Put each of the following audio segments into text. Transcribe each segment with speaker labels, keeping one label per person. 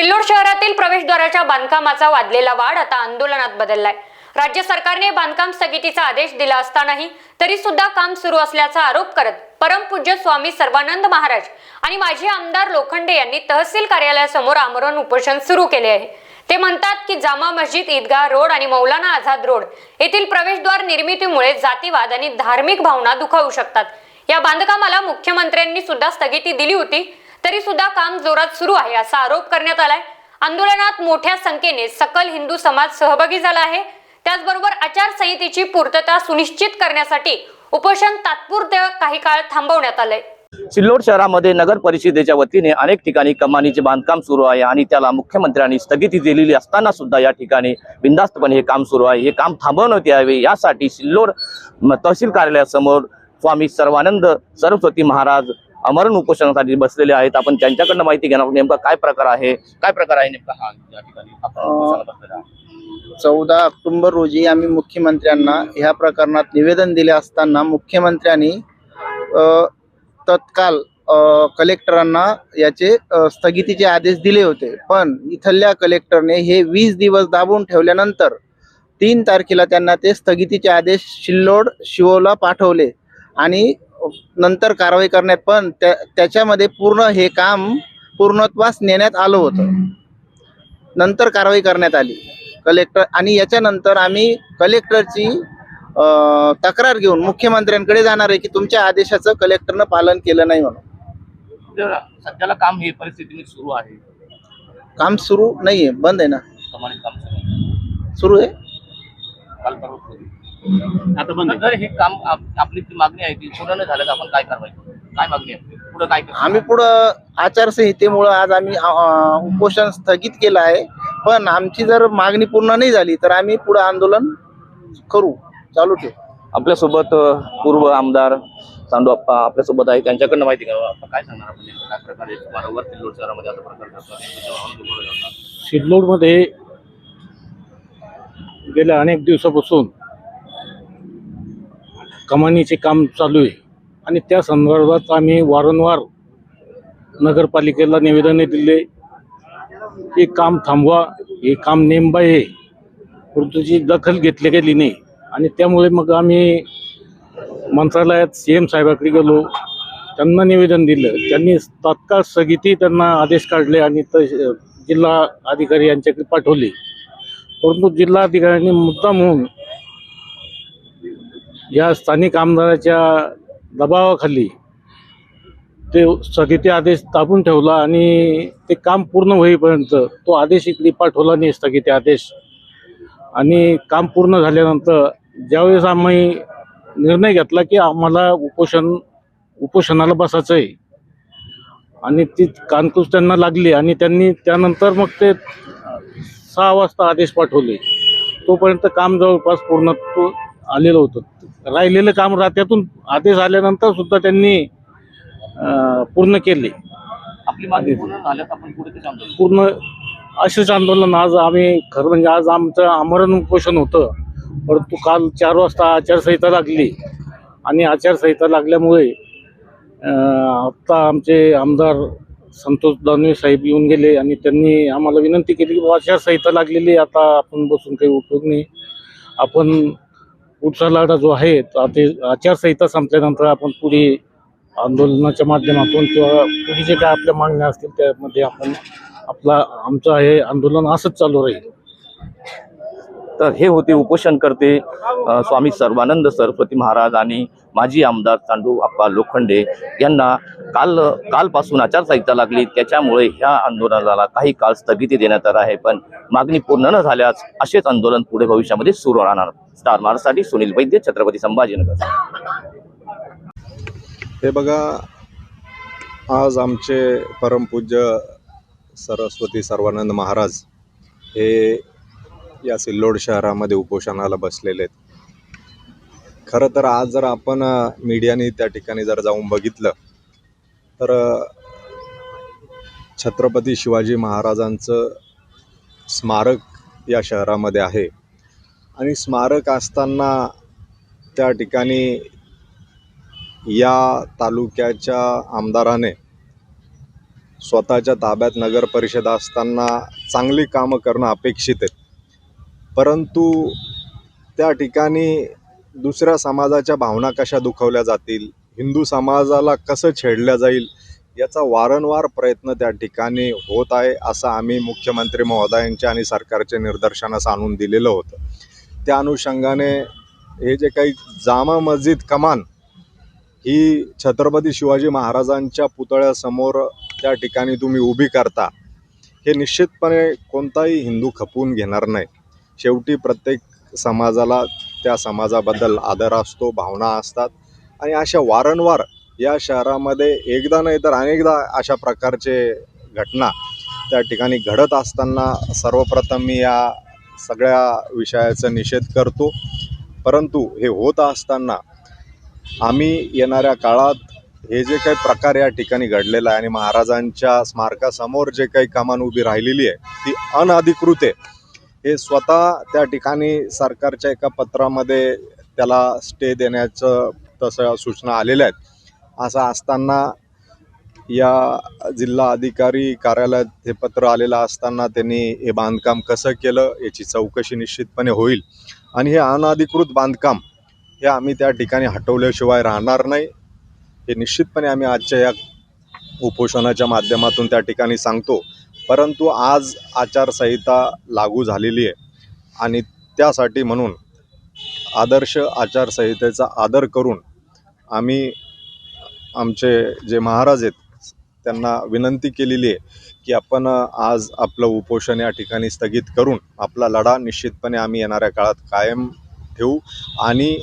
Speaker 1: सिल्लोड शहरातील प्रवेशद्वाराच्या बांधकामाचा वाढलेला वाढ आता आंदोलनात बदललाय. राज्य सरकारने बांधकाम स्थगितीचा आदेश दिला असतानाही तरी सुद्धा काम सुरू असल्याचा आरोप करत परमपूज्य स्वामी सर्वानंद महाराज आणि माजी आमदार लोखंडे यांनी तहसील कार्यालयासमोर आमरण उपोषण सुरू केले आहे. ते म्हणतात की जामा मस्जिद ईदगाह रोड आणि मौलाना आझाद रोड येथील प्रवेशद्वार निर्मितीमुळे जातीवाद आणि धार्मिक भावना दुखावू शकतात. या बांधकामाला मुख्यमंत्र्यांनी सुद्धा स्थगिती दिली होती तरी सुद्धा काम जोरात सुरू आहे असा आरोप करण्यात आलाय. आंदोलनात मोठ्या संख्येने सकल हिंदू समाज सहभागी झाला आहे. त्याचबरोबर आचारसंहितेची पूर्तता सुनिश्चित करण्यासाठी उपोषण तात्पुरते काही काळ थांबवण्यात आलंय.
Speaker 2: सिल्लोड शहरामध्ये नगर परिषदेच्या वतीने अनेक ठिकाणी कमानीचे बांधकाम सुरू आहे आणि त्याला मुख्यमंत्र्यांनी स्थगिती दिलेली असताना सुद्धा या ठिकाणी बिंदास्तपणे हे काम सुरू आहे. हे काम थांबवण्यात यावे यासाठी सिल्लोड तहसील कार्यालयासमोर स्वामी सर्वानंद सरस्वती महाराज अमरण उपोषणासाठी बसलेले आहेत. आपण त्यांच्याकडनं माहिती घेणार. नेमका काय प्रकार आहे? काय प्रकार आहे नेमका हा? या ठिकाणी.
Speaker 3: चौदा ऑक्टोबर रोजी आम्ही मुख्यमंत्र्यांना ह्या प्रकरणात निवेदन दिले असताना मुख्यमंत्र्यांनी तत्काल कलेक्टरांना याचे स्थगितीचे आदेश दिले होते. पण इथल्या कलेक्टरने हे वीस दिवस दाबून ठेवल्यानंतर तीन तारखेला त्यांना ते स्थगितीचे आदेश शिल्लोड शिवोला पाठवले. आणि नंतर कारवाई करण्यात पण त्या त्याच्यामध्ये पूर्ण हे काम पूर्णत्वास नेण्यात आलं होतं. नंतर कारवाई करण्यात आली. कलेक्टर आणि याच्यानंतर आम्ही कलेक्टरची तक्रार घेऊन मुख्यमंत्र्यांकडे जाणार आहे की तुमच्या आदेशाचं कलेक्टरनं पालन केलं नाही म्हणून.
Speaker 2: सध्याला काम हे परिस्थितीने सुरू आहे.
Speaker 3: काम सुरू नाहीये बंद आहे ना.
Speaker 2: सुरू आहे. काल परवा. आता बंद जर हे काम आप- आपली जी मागणी आहे ती पूर्ण नाही झालं तर आपण काय कारवाई करू? काय मागणी आहे? पुढे काय करू?
Speaker 3: आम्ही पुढं आचारसंहितेमुळं आज आम्ही अ, अ, उपोषण स्थगित केलं आहे. पण आमची जर मागणी पूर्ण नाही झाली तर आम्ही पुढं आंदोलन करू. चालू ठेवू.
Speaker 2: आपल्यासोबत अ, पूर्व आमदार चांदू अप्पा आपल्यासोबत आहे. त्यांच्याकडनं माहिती घ्यावं. आपण काय सांगणार आपण? नेमकं काय प्रकारे वारंवार सिल्लोड शहरामध्ये आता प्रकार घडतात
Speaker 4: सिल्लोडमध्ये गेल्या अनेक दिवसापासून कमानीचे काम चालू आहे. आणि त्या संदर्भात आम्ही वारंवार नगरपालिकेला निवेदने दिले हे काम थांबवा हे काम नेमबा आहे. परंतु दखल घेतली गेली नाही. आणि त्यामुळे मग आम्ही मंत्रालयात सी एम साहेबाकडे गेलो. त्यांना निवेदन दिलं. त्यांनी तात्काळ स्थगिती त्यांना आदेश काढले आणि जिल्हा अधिकारी यांच्याकडे पाठवले. परंतु जिल्हा अधिकाऱ्यांनी मुद्दा म्हणून या स्थानिक आमदाराच्या दबावाखाली ते स्थगिती आदेश दाबून ठेवला आणि ते काम पूर्ण होईपर्यंत तो आदेश इकडे पाठवला नाही स्थगिती आदेश. आणि काम पूर्ण झाल्यानंतर ज्यावेळेस आम्ही निर्णय घेतला की आम्हाला उपोषण उपोषणाला बसायचं आहे. आणि ती कानकूस त्यांना लागली आणि त्यांनी त्यानंतर मग ते सहा वाजता आदेश पाठवले. तोपर्यंत काम जवळपास पूर्ण तो आलेलं होतं. राहिलेलं काम रात्यातून आदेश आल्यानंतर सुद्धा त्यांनी पूर्ण केले.
Speaker 2: आपली मागणी पूर्ण
Speaker 4: असेच आंदोलन आज आम्ही खरं म्हणजे आज आमचं आमरण उपोषण होतं. परंतु काल चार वाजता आचारसंहिता लागली. आणि आचारसंहिता लागल्यामुळे आत्ता आमचे आमदार संतोष दानवे साहेब येऊन गेले आणि त्यांनी आम्हाला विनंती केली की अशा आचारसंहिता लागलेली आहे, आता आपण बसून काही उपयोग नाही. आपण पुढचा लढा जो आहे ते आचारसंहिता संपल्यानंतर आपण पुढे आंदोलनाच्या माध्यमातून किंवा पुढे जे काय आपल्या मागण्या असतील त्यामध्ये आपण आपला आमचं हे आंदोलन असंच चालू राहील.
Speaker 2: तर हे होते उपोषणकर्ते करते स्वामी सर्वानंद सरस्वती महाराज आणि माजी आमदार चांडू आप्पा लोखंडे यांना काल कालपासून आचारसंहिता लागली. त्याच्यामुळे ह्या आंदोलनाला काही काळ स्थगिती देण्यात आला आहे. पण मागणी पूर्ण न झाल्यास असेच आंदोलन पुढे भविष्यामध्ये सुरू राहणार. स्टार महाराजसाठी सुनील वैद्य छत्रपती संभाजीनगर.
Speaker 5: हे बघा आज आमचे परमपूज्य सरस्वती सर्वानंद महाराज हे या सिल्लोड शहरामध्ये उपोषणाला बसलेले आहेत. खरं तर आज जर आपण मीडियाने त्या ठिकाणी जर जाऊन बघितलं तर छत्रपती शिवाजी महाराजांचं स्मारक या शहरामध्ये आहे. आणि स्मारक असताना त्या ठिकाणी या तालुक्याच्या आमदाराने स्वतःच्या ताब्यात नगर परिषद असताना चांगली कामं करणं अपेक्षित आहे परंतु त्या ठिकाणी दुसऱ्या समाजाच्या भावना कशा दुखवल्या जातील? हिंदू समाजाला कसं छेडल्या जाईल? याचा वारंवार प्रयत्न त्या ठिकाणी होत आहे असं आम्ही मुख्यमंत्री महोदयांच्या आणि सरकारच्या निदर्शनास आणून दिलेलं होतं. त्या अनुषंगाने हे जे काही जामा मस्जिद कमान ही छत्रपती शिवाजी महाराजांच्या पुतळ्यासमोर त्या ठिकाणी तुम्ही उभी करता हे निश्चितपणे कोणताही हिंदू खपवून घेणार नाही. शेवटी प्रत्येक समाजाला त्या समाजाबद्दल आदर असतो भावना असतात. आणि अशा वारंवार या शहरामध्ये एकदा नाही तर अनेकदा अशा प्रकारचे घटना त्या ठिकाणी घडत असताना सर्वप्रथम मी या सगळ्या विषयाचा निषेध करतो. परंतु हे होत असताना आम्ही येणाऱ्या काळात हे जे काही प्रकार या ठिकाणी घडलेला आहे आणि महाराजांच्या स्मारकासमोर जे काही कमान उभी राहिलेली आहे ती अनधिकृत आहे. हे स्वतः त्या ठिकाणी सरकारच्या एका पत्रामध्ये त्याला स्टे देण्याचं तसं सूचना आलेल्या आहेत. असं असताना या जिल्हा अधिकारी कार्यालयात हे पत्र आलेलं असताना त्यांनी हे बांधकाम कसं केलं याची चौकशी निश्चितपणे होईल. आणि हे अनाधिकृत बांधकाम हे आम्ही त्या ठिकाणी हटवल्याशिवाय राहणार नाही. हे निश्चितपणे आम्ही आजच्या या उपोषणाच्या माध्यमातून त्या ठिकाणी सांगतो. परंतु आज आचारसंहिता लागू झालेली आहे. आणि त्यासाठी म्हणून आदर्श आचारसंहितेचा आदर करून आम्ही आमचे जे महाराज आहेत त्यांना विनंती केलेली आहे की आपण आज आपलं उपोषण या ठिकाणी स्थगित करून आपला लढा निश्चितपणे आम्ही येणाऱ्या काळात कायम ठेवू. आणि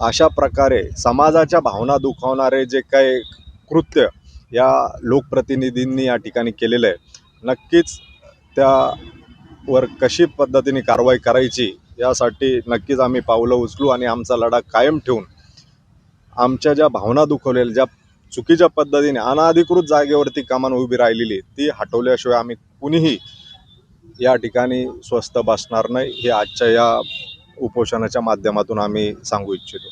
Speaker 5: अशा प्रकारे समाजाच्या भावना दुखावणारे जे काही कृत्य या लोकप्रतिनिधींनी या ठिकाणी केलेलं आहे नक्कीच त्यावर कशी पद्धतीने कारवाई करायची यासाठी नक्कीच आम्ही पावलं उचलू आणि आमचा लढा कायम ठेवून आमच्या ज्या भावना दुखवलेल्या ज्या चुकीच्या पद्धतीने अनाधिकृत जागेवरती कमान उभी राहिलेली ती हटवल्याशिवाय आम्ही कुणीही या ठिकाणी स्वस्त बसणार नाही हे आजच्या या उपोषणाच्या माध्यमातून आम्ही सांगू इच्छितो.